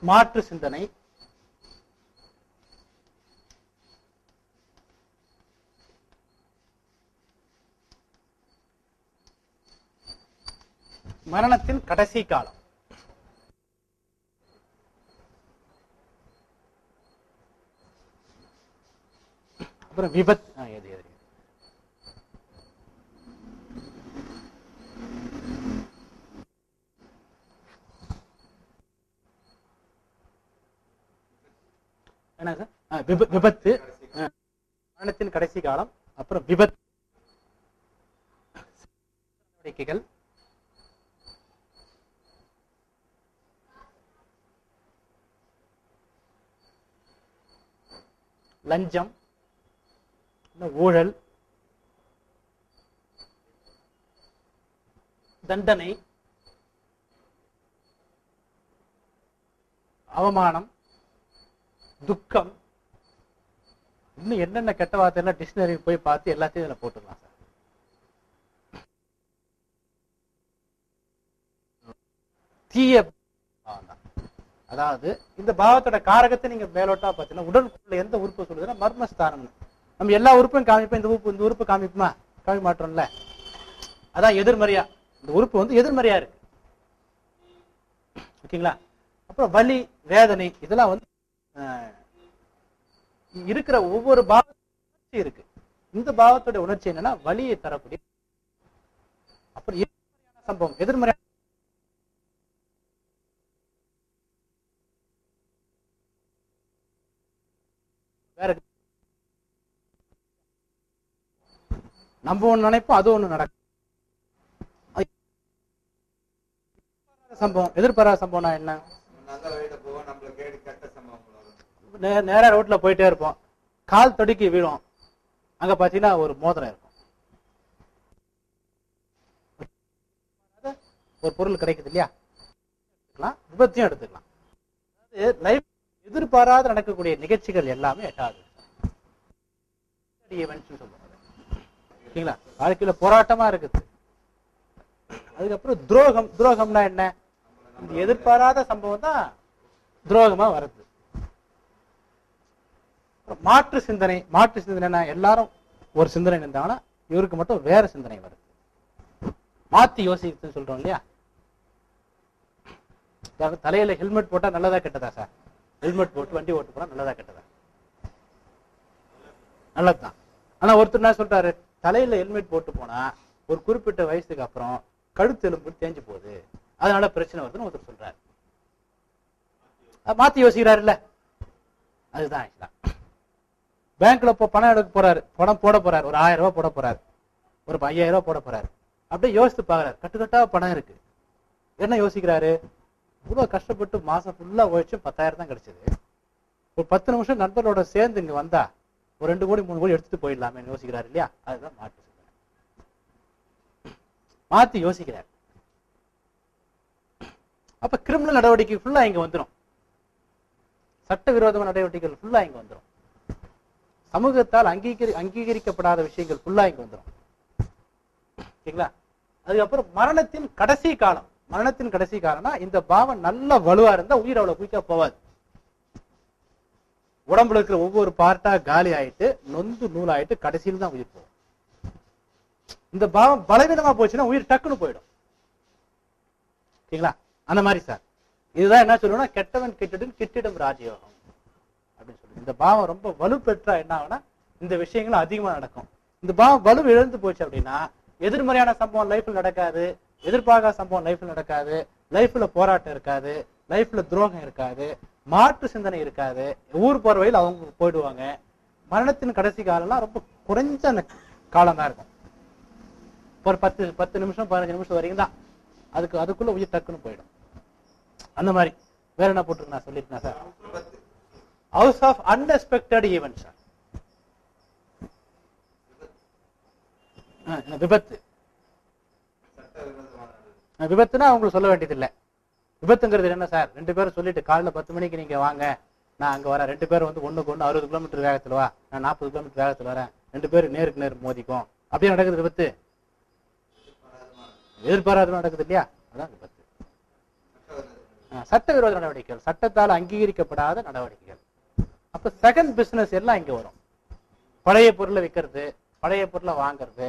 மாற்று சிந்தனை. மரணத்தின் கடைசி காலம். அப்புறம் விபத் என்ன சார் விபத்து. மரணத்தின் கடைசி காலம் அப்புறம் விபத்து. நடவடிக்கைகள். லஞ்சம். ஊழல். தண்டனை. அவமானம். துக்கம். இன்னும் என்னென்ன கெட்ட வார்த்தை டிக்ஷனரி போய் பார்த்து எல்லாத்தையும் இதில் போட்டுக்கலாம் சார். தீய அதாவது இந்த பாவத்தோட காரகத்தை நீங்க மேலோட்டா பார்த்தீங்கன்னா உடலுக்குள்ள எந்த உறுப்பு சொல்லுதுன்னா மர்மஸ்தானம். நம்ம எல்லா உறுப்பையும் காமிப்போம். இந்த உறுப்பு இந்த உறுப்பு காமிப்போமா? காமிக்க மாட்டோம்ல. அதான் எதிர்மறையா. இந்த உறுப்பு வந்து எதிர்மறையா இருக்கு. ஓகேங்களா? அப்புறம் வலி வேதனை இதெல்லாம் வந்து இருக்கிற ஒவ்வொரு பாவத்தும் இருக்கு. இந்த பாவத்துடைய உணர்ச்சி என்னன்னா வலியை தரக்கூடிய அப்புறம் எதிர்மறையான சம்பவம் எதிர்மறையான வேற நம்ம ஒண்ணு நினைப்போம் அது ஒண்ணு நடக்கும். சம்பவம் எதிர்பாராத சம்பவம்னா என்ன நல்ல வழியில போவோம் நம்மள கேடு கெட்ட சம்பவம் வரும் நே- நேரா ரோட்ல போயிட்டே இருப்போம். கால் தொடுக்கி விழும். அங்க பாத்தீங்கன்னா ஒரு மோதிரம் இருக்கும். ஒரு பொருள் கிடைக்குது இல்லையா? எடுத்துக்கலாம். விபத்தையும் எடுத்துக்கலாம். அதாவது லைஃப் எதிர்பாராத நடக்கக்கூடிய நிகழ்ச்சிகள் எல்லாமே எட்டாவது ஓகேங்களா வாழ்க்கையில போராட்டமா இருக்குது. அதுக்கப்புறம் துரோகம் துரோகம்னா என்ன? இந்த எதிர்பாராத சம்பவம் தான் துரோகமா வருது. மாற்று சிந்தனை மாற்று சிந்தனைனா எல்லாரும் ஒரு சிந்தனை இருந்தாங்கன்னா இவருக்கு மட்டும் வேற சிந்தனை வருது. மாத்தி யோசிக்குதுன்னு சொல்றோம் இல்லையா? தலையில ஹெல்மெட் போட்டா நல்லதா கெட்டதா சார் ஹெல்மெட் போட்டு வண்டி ஓட்டு போனா நல்லதா கெட்டதா? நல்லதுதான். ஆனா ஒருத்தர் என்ன சொல்றாரு? தலையில ஹெல்மெட் போட்டு போனா ஒரு குறிப்பிட்ட வயசுக்கு அப்புறம் கழுத்து எலும்பு தேஞ்சு போகுது. அதனால பிரச்சனை வருதுன்னு ஒருத்தர் சொல்றாரு. அது மாத்தி யோசிக்கிறாருல்ல? அதுதான் ஆக்சுவலா. பேங்க்ல இப்போ பணம் எடுக்க போறாரு. பணம் போட போறாரு. ஒரு ஆயிரம் ரூபாய் போட போறாரு. ஒரு ஐயாயிரம் ரூபாய் போட போறாரு. அப்படியே யோசித்து பாக்குறாரு கட்டுக்கட்டா பணம் இருக்கு. என்ன யோசிக்கிறாரு? இவ்வளவு கஷ்டப்பட்டு மாசம் ஃபுல்லா உழைச்சு பத்தாயிரம் தான் கிடைச்சது. ஒரு பத்து நிமிஷம் நண்பர்களோட சேர்ந்து இங்க வந்தா ஒரு ரெண்டு கோடி மூணு கோடி எடுத்துட்டு போயிடலாமே யோசிக்கிறாரு இல்லையா? அதுதான் மாற்று மாத்தி யோசிக்கிறார். அப்ப கிரிமினல் நடவடிக்கை ஃபுல்லா இங்க வந்துடும் சட்டவிரோதமான நடவடிக்கைகள் ஃபுல்லா இங்க வந்துடும் சமூகத்தால் அங்கீகரி அங்கீகரிக்கப்படாத விஷயங்கள் ஃபுல்லா இங்க வந்துரும். சரிங்களா அதுக்கப்புறம் மரணத்தின் கடைசி காலம். மரணத்தின் கடைசி காலம்னா இந்த பாவம் நல்ல வலுவா இருந்தா உயிர் அவ்வளவு குயிக்கா போவாது. உடம்புல இருக்கிற ஒவ்வொரு பார்ட்டா காலி ஆயிட்டு நொந்து நூல் ஆயிட்டு கடைசியில் தான் உயிர் போகும். இந்த பாவம் பலவீனமா போச்சுன்னா உயிர் டக்குன்னு போயிடும். சரிங்களா அந்த மாதிரி சார் இதுதான் என்ன சொல்லணும்னா கெட்டவன் கெட்டிடும் கிட்டிடும் ராஜயோகம். அப்படின்னு சொல்லி இந்த பாவம் ரொம்ப வலுப்பெற்றா என்ன ஆகுனா இந்த விஷயங்கள் அதிகமா நடக்கும். இந்த பாவம் வலு இழந்து போச்சு அப்படின்னா எதிர்மறையான சம்பவம் லைஃப்ல நடக்காது எதிர்பார்க்காத சம்பவம் லைஃப்ல நடக்காது லைஃப்ல போராட்டம் இருக்காது லைஃப்ல துரோகம் இருக்காது மாற்று சிந்தனை இருக்காது ஊர் போற வழியில் அவங்க போயிடுவாங்க. மரணத்தின் கடைசி காலம்லாம் ரொம்ப குறைஞ்ச காலம் தான் இருக்கும். ஒரு பத்து பத்து நிமிஷம் பதினஞ்சு நிமிஷம் வரைக்கும் தான் அதுக்கு அதுக்குள்ள உயிர் டக்குன்னு போயிடும். அந்த மாதிரி வேற என்ன போட்டிருக்கு நான் சொல்லிருக்கேன் சார்? விபத்து house of unexpected event sir விபத்து. விபத்துனா அவங்களுக்கு சொல்ல வேண்டியதில்லை. விபத்துங்கிறது என்ன சார் ரெண்டு பேரும் சொல்லிட்டு காலைல பத்து மணிக்கு நீங்க வாங்க. நான் அங்க வரேன். ரெண்டு பேரும் வந்து ஒண்ணுக்கு ஒன்று அறுபது கிலோமீட்டர் வேகத்தில் வா. நான் நாற்பது கிலோமீட்டர் வேகத்தில் வரேன். ரெண்டு பேரும் நேருக்கு நேர் மோதிக்கும். அப்படியே நடக்குது விபத்து. எதிர்பாராத நடக்குது இல்லையா? அதான் விபத்து. சட்டவிரோத நடவடிக்கைகள். சட்டத்தால் அங்கீகரிக்கப்படாத நடவடிக்கைகள். அப்ப செகண்ட் பிசினஸ் எல்லாம் இங்க வரும். பழைய பொருளை விற்கிறது பழைய பொருளை வாங்கிறது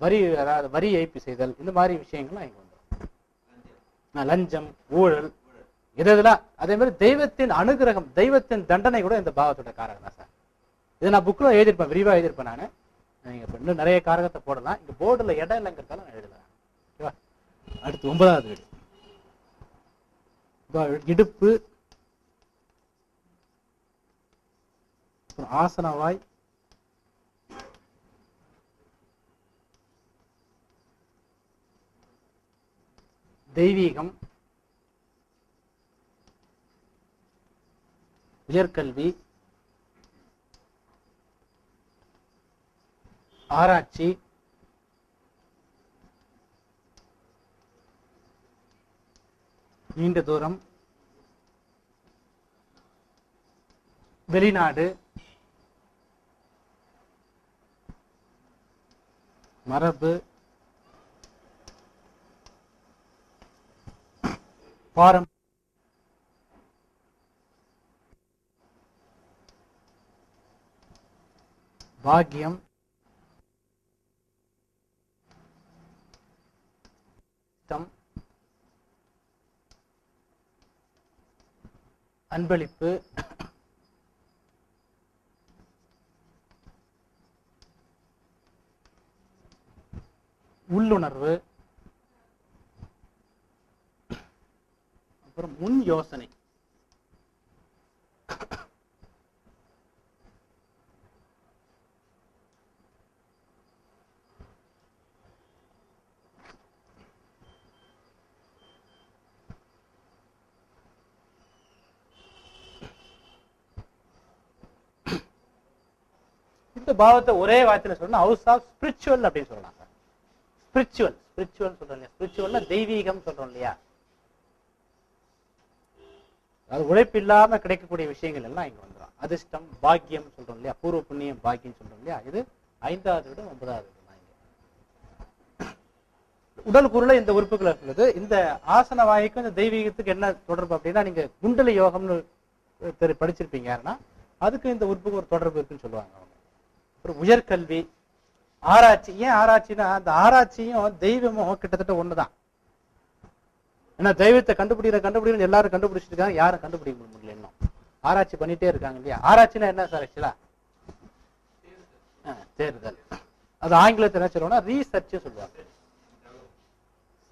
வரி அதாவது வரி ஏய்ப்பு செய்தல் இந்த மாதிரி விஷயங்கள்லாம் இங்க வந்துடும் லஞ்சம் ஊழல் இது இதெல்லாம் அதே மாதிரி தெய்வத்தின் அனுகிரகம் தெய்வத்தின் தண்டனை கூட இந்த பாவத்தோட காரகம் தான் சார். இதை நான் புக்கில் எழுதியிருப்பேன் விரிவாக எழுதியிருப்பேன் நான். நீங்கள் இப்போ இன்னும் நிறைய காரகத்தை போடலாம். இங்கே போர்டில் இடம் இல்லைங்கிறதால நான் எழுதலாம் ஓகேவா? அடுத்து ஒன்பதாவது வீடு. இடுப்பு ஆசனவாய். தெய்வீகம். உயர்கல்வி. ஆராய்ச்சி. நீண்ட தூரம். வெளிநாடு. மரபு. பாரம். பாக்கியம். தம். அன்பளிப்பு. உள்ளுணர்வு. அப்புறம் முன் யோசனை. இந்த பாவத்தை ஒரே வார்த்தையில சொல்லணும் ஹவுஸ் ஆஃப் ஸ்பிரிச்சுவல் அப்படின்னு சொல்லலாம். ஸ்பிரிச்சுவல் ஸ்பிரிச்சுவல் சொல்றோம் இல்லையா? ஸ்பிரிச்சுவல்னா தெய்வீகம் சொல்றோம் இல்லையா? அது உழைப்பு இல்லாம கிடைக்கக்கூடிய விஷயங்கள் எல்லாம் இங்க வந்துடும் அதிர்ஷ்டம் பாக்கியம் சொல்றோம் இல்லையா? பூர்வ புண்ணியம் பாக்கியம் சொல்றோம் இல்லையா? இது ஐந்தாவது விட ஒன்பதாவது உடல் குருளை இந்த உறுப்புகள் இருக்கிறது இந்த ஆசன வாய்க்கும் இந்த தெய்வீகத்துக்கு என்ன தொடர்பு அப்படின்னா நீங்க குண்டலி யோகம்னு படிச்சிருப்பீங்க யாருன்னா அதுக்கு இந்த உறுப்புக்கு ஒரு தொடர்பு இருக்குன்னு சொல்லுவாங்க அவங்க. அப்புறம் உயர்கல்வி ஆராய்ச்சி. ஏன் ஆராய்ச்சினா அந்த ஆராய்ச்சியும் தெய்வமும் கிட்டத்தட்ட ஒண்ணுதான். ஏன்னா தெய்வத்தை கண்டுபிடிக்கிற கண்டுபிடிக்கணும் எல்லாரும் கண்டுபிடிச்சிட்டு இருக்காங்க யாரும் கண்டுபிடிக்க முடியல இன்னும். ஆராய்ச்சி பண்ணிட்டே இருக்காங்க இல்லையா? ஆராய்ச்சினா என்ன சார் ஆக்சுவலா தேடுதல் அது ஆங்கிலத்தில் என்ன சொல்லுவாங்கன்னா ரீசர்ச் சொல்லுவாங்க.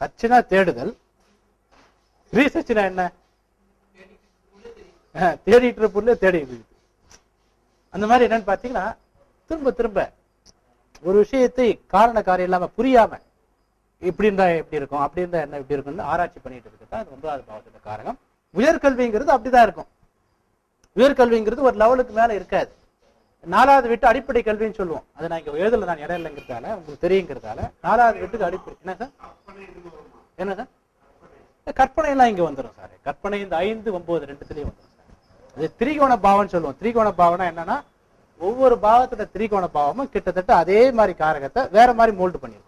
சர்ச்சுனா தேடுதல். ரீசர்ச்னா என்ன? தேடிட்டு இருப்புல தேடி அந்த மாதிரி என்னன்னு பாத்தீங்கன்னா திரும்ப திரும்ப ஒரு விஷயத்தை காரண காரியம் இல்லாம புரியாம இப்படி இருந்தா எப்படி இருக்கும் அப்படி இருந்தா என்ன எப்படி இருக்கும்னு ஆராய்ச்சி பண்ணிட்டு இருக்கு தான் அது ஒன்பதாவது பாவத்தோட காரணம். உயர்கல்விங்கிறது அப்படிதான் இருக்கும். உயர்கல்விங்கிறது ஒரு லெவலுக்கு மேல இருக்காது. நாலாவது விட்டு அடிப்படை கல்வின்னு சொல்லுவோம். அதை நான் இங்க எழுதல நான் இடம் இல்லைங்கிறதால உங்களுக்கு தெரியுங்கிறதால நாலாவது வீட்டுக்கு அடிப்படை. என்ன சார்? என்ன சார்? கற்பனை எல்லாம் இங்க வந்துடும் சார். கற்பனை இந்த ஐந்து ஒன்பது ரெண்டுத்துலயும் வந்துடும் சார். அது திரிகோண பாவம்னு சொல்லுவோம். திரிகோண பாவனா என்னன்னா ஒவ்வொரு பாவத்தோட திரிகோண பாவமும் கிட்டத்தட்ட அதே மாதிரி காரகத்தை வேற மாதிரி மோல்டு பண்ணிருக்கும்.